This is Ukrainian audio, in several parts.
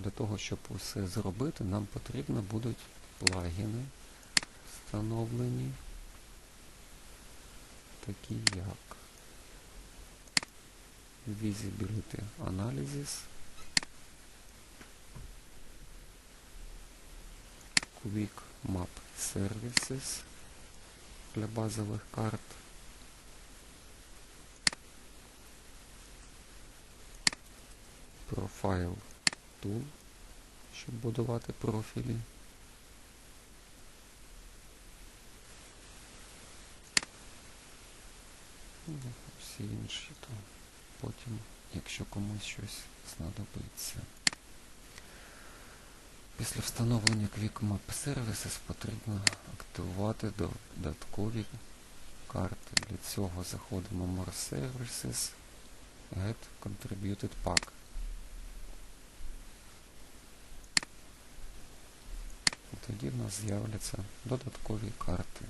для того, щоб усе зробити, нам потрібно будуть плагіни встановлені, такі як Visibility Analysis, Quick Map Services для базових карт, Profile Tool, щоб будувати профілі. Ну, всі інші, то потім, якщо комусь щось знадобиться. Після встановлення Quick Map Services потрібно активувати додаткові карти. Для цього заходимо в More Services, Get Contributed Pack. тоді в нас з'являться додаткові карти.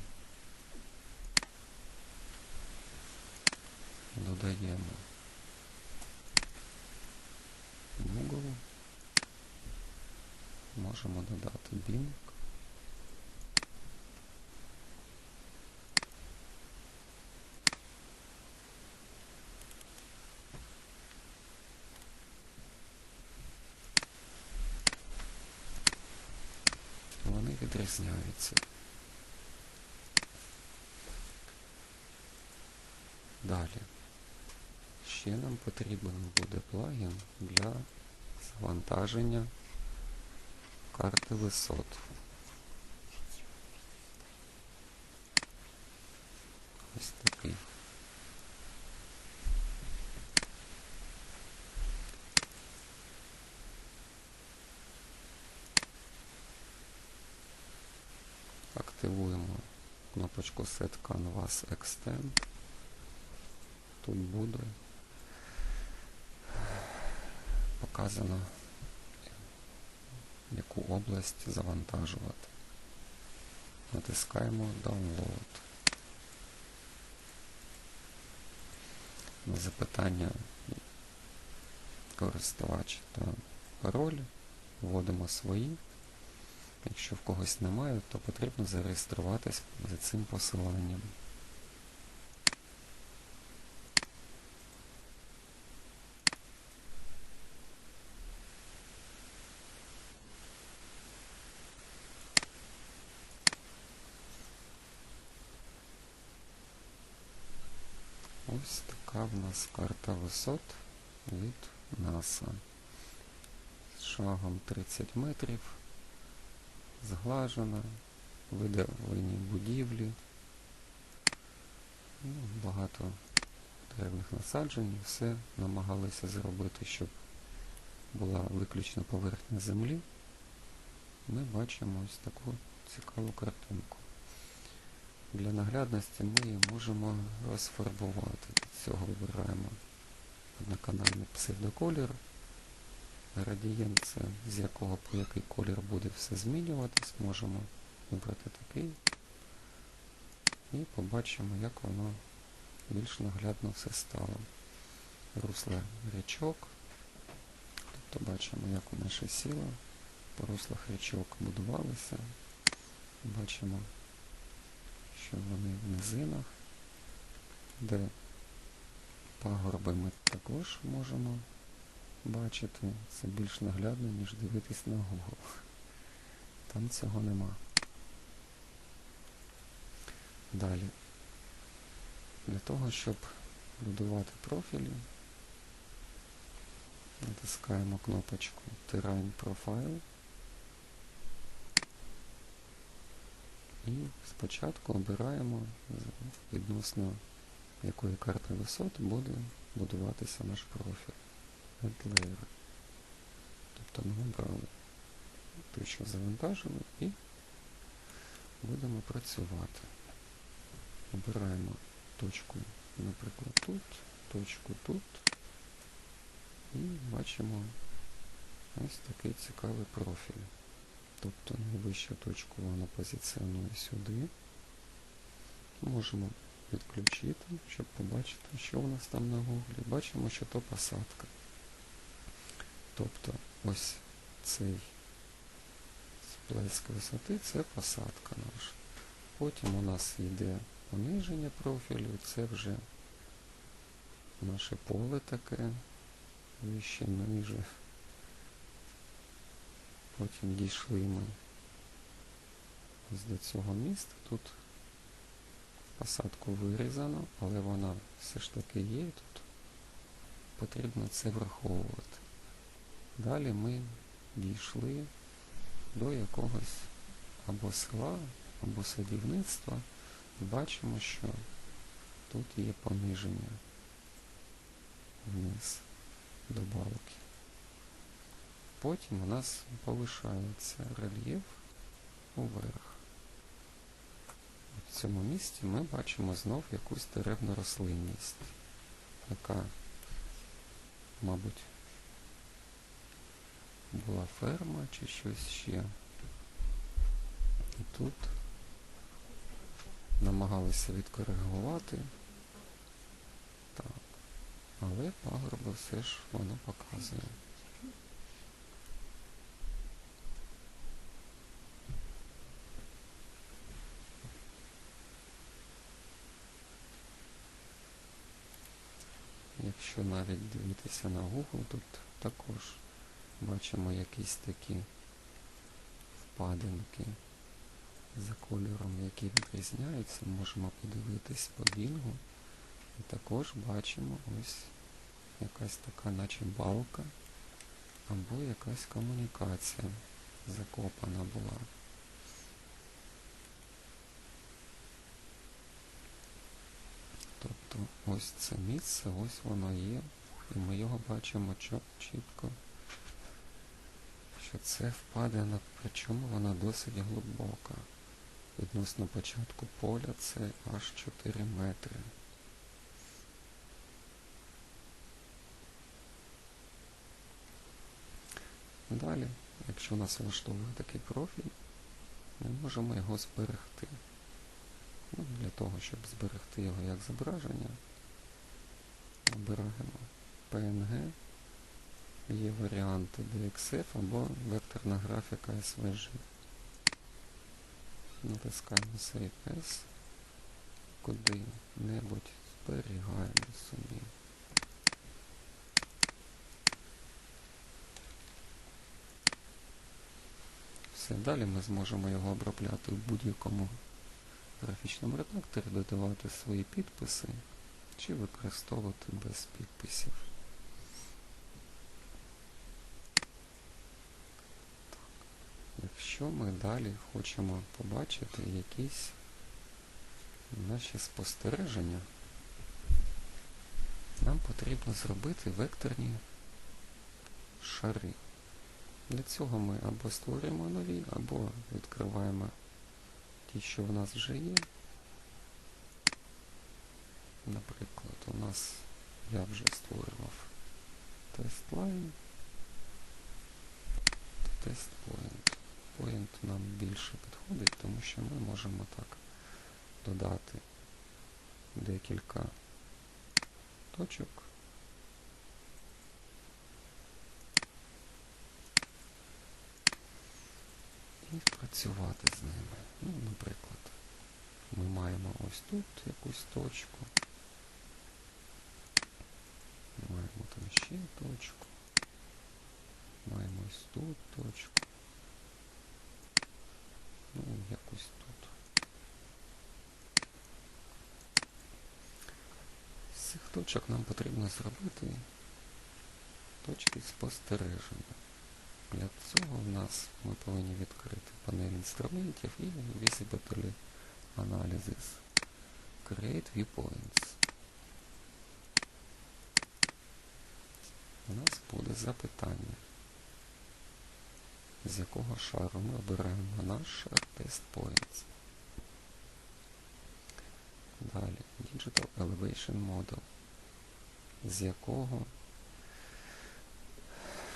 Додаємо Google. Можемо додати Bing. Вони відрізняються. Далі. Ще нам потрібен буде плагін для завантаження карти висот. Ось такий. Кнопочку Set Canvas Extend. Тут буде показано, яку область завантажувати. Натискаємо Download. На запитання користувач та пароль вводимо свої. Якщо в когось немає, то потрібно зареєструватись за цим посиланням. Ось така в нас карта висот від НАСА. З шагом 30 метрів, зглажена, видавлені будівлі, ну, багато деревних насаджень, все намагалися зробити, щоб була виключно поверхня землі. Ми бачимо ось таку цікаву картинку. Для наглядності ми її можемо розфарбувати. Від цього вибираємо одноканальний псевдоколір. Градієнт це з якого по який колір буде все змінюватись. Можемо вибрати такий і побачимо, як воно більш наглядно все стало. Русло річок. Тобто бачимо, як у наше сіло по руслах річок будувалися. Бачимо що вони в низинах, де пагорби ми також можемо бачити. Це більш наглядно, ніж дивитись на Google. Там цього нема. Далі. Для того, щоб будувати профілі, натискаємо кнопочку Terrain Profile. І спочатку обираємо відносно якої карти висот буде будуватися наш профіль. Add. Тобто ми обрали те, що завантажено, і будемо працювати. Обираємо точку, наприклад, тут, точку тут. І бачимо ось такий цікавий профіль. Тобто найвищу точку вона позиціонує сюди. Можемо відключити, щоб побачити, що у нас там на гуглі. Бачимо, що то посадка. Тобто ось цей сплеск висоти це посадка наша. Потім у нас йде пониження профілю, це вже наше поле таке, вище, ниже. Потім дійшли ми ось до цього міста. Тут посадку вирізано, але вона все ж таки є. Тут потрібно це враховувати. Далі ми дійшли до якогось або села, або садівництва і бачимо, що тут є пониження вниз до балки. Потім у нас повишається рельєф уверх. В цьому місці ми бачимо знов якусь деревну рослинність, яка, мабуть, була ферма чи щось ще. І тут намагалися відкоригувати. Так. Але пагорби все ж воно показує. Якщо навіть дивитися на Google, тут також бачимо якісь такі впадинки за кольором, які відрізняються. Можемо подивитись по бінгу. І також бачимо ось якась така наче балка або якась комунікація закопана була. Тобто ось це місце, ось воно є, і ми його бачимо чітко, що це впадина, причому вона досить глибока. Відносно початку поля це аж 4 метри. Далі, якщо нас влаштовує такий профіль, ми можемо його зберегти. Ну, Для того, щоб зберегти його як зображення, обираємо PNG, є варіанти DXF або векторна графіка SVG. Натискаємо Save As, куди-небудь зберігаємо собі. Все, далі ми зможемо його обробляти в будь-якому графічному редакторі, додавати свої підписи чи використовувати без підписів. Так. Якщо ми далі хочемо побачити якісь наші спостереження, нам потрібно зробити векторні шари. Для цього ми або створюємо нові, або відкриваємо ті, що в нас вже є. Наприклад, у нас я вже створював тест-лайн, тест-point. Point нам більше підходить, тому що ми можемо так додати декілька точок. І працювати з ними. Ну, наприклад, ми маємо ось тут якусь точку. Маємо там ще точку. Маємо ось тут точку. Ну, якось тут. З цих точок нам потрібно зробити точки спостереження. Для цього в нас ми повинні відкрити панель інструментів і Visibility Analysis. Create Viewpoints. У нас буде запитання, з якого шару ми обираємо наш Test Points. Далі Digital Elevation Model, з якого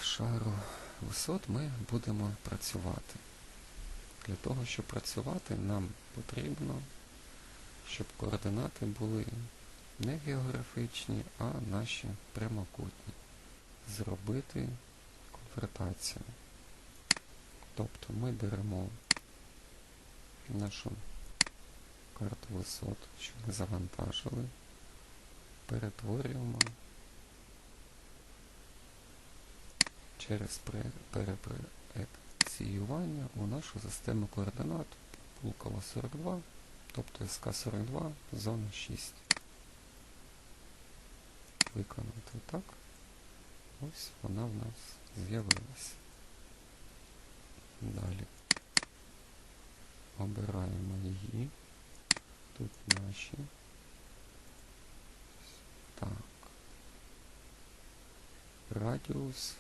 шару висот ми будемо працювати. Для того, щоб працювати, нам потрібно, щоб координати були не географічні, а наші прямокутні. Зробити конвертацію. Тобто ми беремо нашу карту висот, що ми завантажили, перетворюємо через перепроекціювання у нашу систему координат Пулкова 42, тобто СК-42, зона 6. Виконати так. Ось вона в нас з'явилася. Далі обираємо її. Тут наші. Так. Радіус,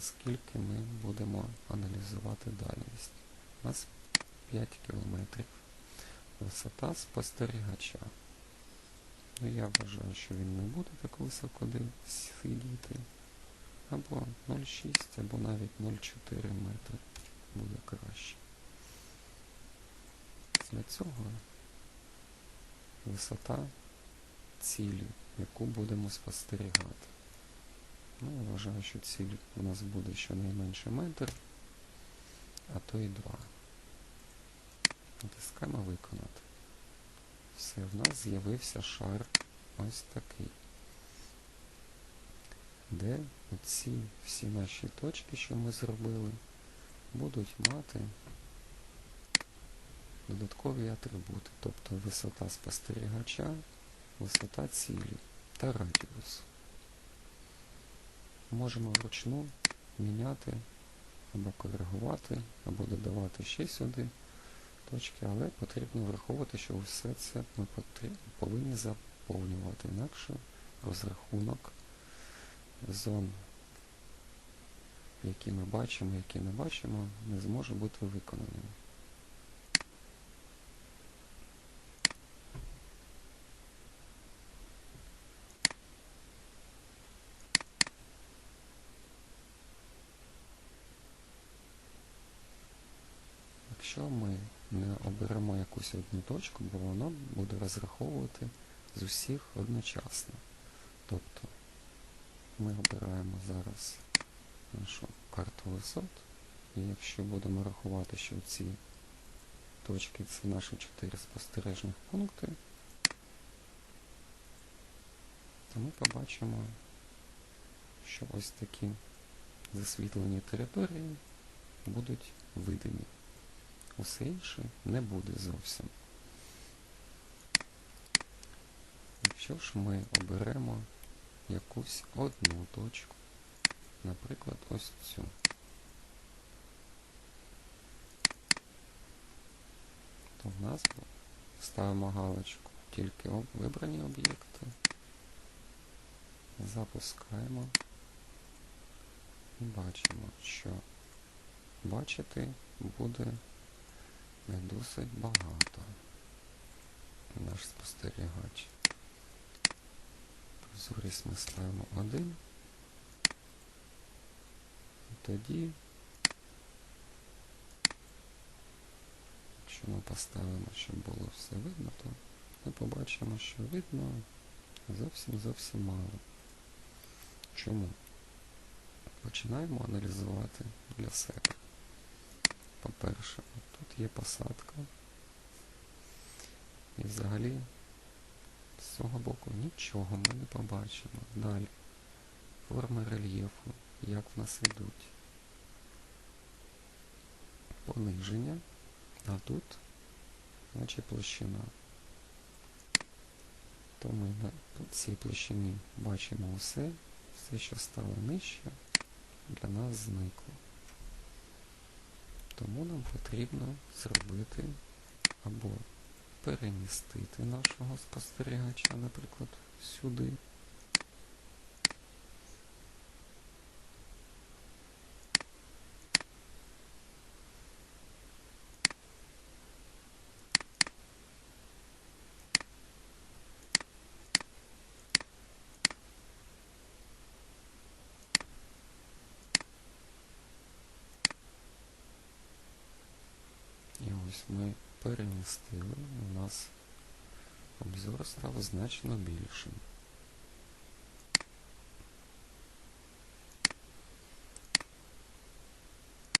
скільки ми будемо аналізувати дальність. У нас 5 кілометрів. Висота спостерігача. Ну, я вважаю, що він не буде так високо сидіти. Або 0,6, або навіть 0,4 метри буде краще. Для цього висота цілі, яку будемо спостерігати. Ну, я вважаю, що ціль у нас буде щонайменше метр, а то і два. Натискаємо виконати. Все, в нас з'явився шар ось такий, де ці всі наші точки, що ми зробили, будуть мати додаткові атрибути, тобто висота спостерігача, висота цілі та радіус. Можемо вручну міняти або коригувати, або додавати ще сюди точки, але потрібно враховувати, що все це ми повинні заповнювати, інакше розрахунок зон, які ми бачимо, які не бачимо, не зможе бути виконаним. Якщо ми не оберемо якусь одну точку, бо воно буде розраховувати з усіх одночасно. Тобто ми обираємо зараз нашу карту висот, і якщо будемо рахувати, що ці точки це наші чотири спостережних пункти, то ми побачимо, що ось такі засвітлені території будуть видимі. Усе інше не буде зовсім. Якщо ж ми оберемо якусь одну точку, наприклад, ось цю, то в нас ставимо галочку. Тільки вибрані об'єкти, запускаємо. І бачимо, що бачити буде не досить багато. Наш спостерігач. Прозорість ми ставимо 1. Тоді, якщо ми поставимо, щоб було все видно, то ми побачимо, що видно зовсім зовсім мало. Чому? Починаємо аналізувати для себе. По-перше, тут є посадка. І взагалі з цього боку нічого ми не побачимо. Далі. Форми рельєфу, як в нас йдуть. Пониження. А тут, наче площина. То ми на цій площині бачимо усе, все, що стало нижче, для нас зникло. Тому нам потрібно зробити або перемістити нашого спостерігача, наприклад, сюди. І ось ми перемістили, у нас обзор став значно більшим.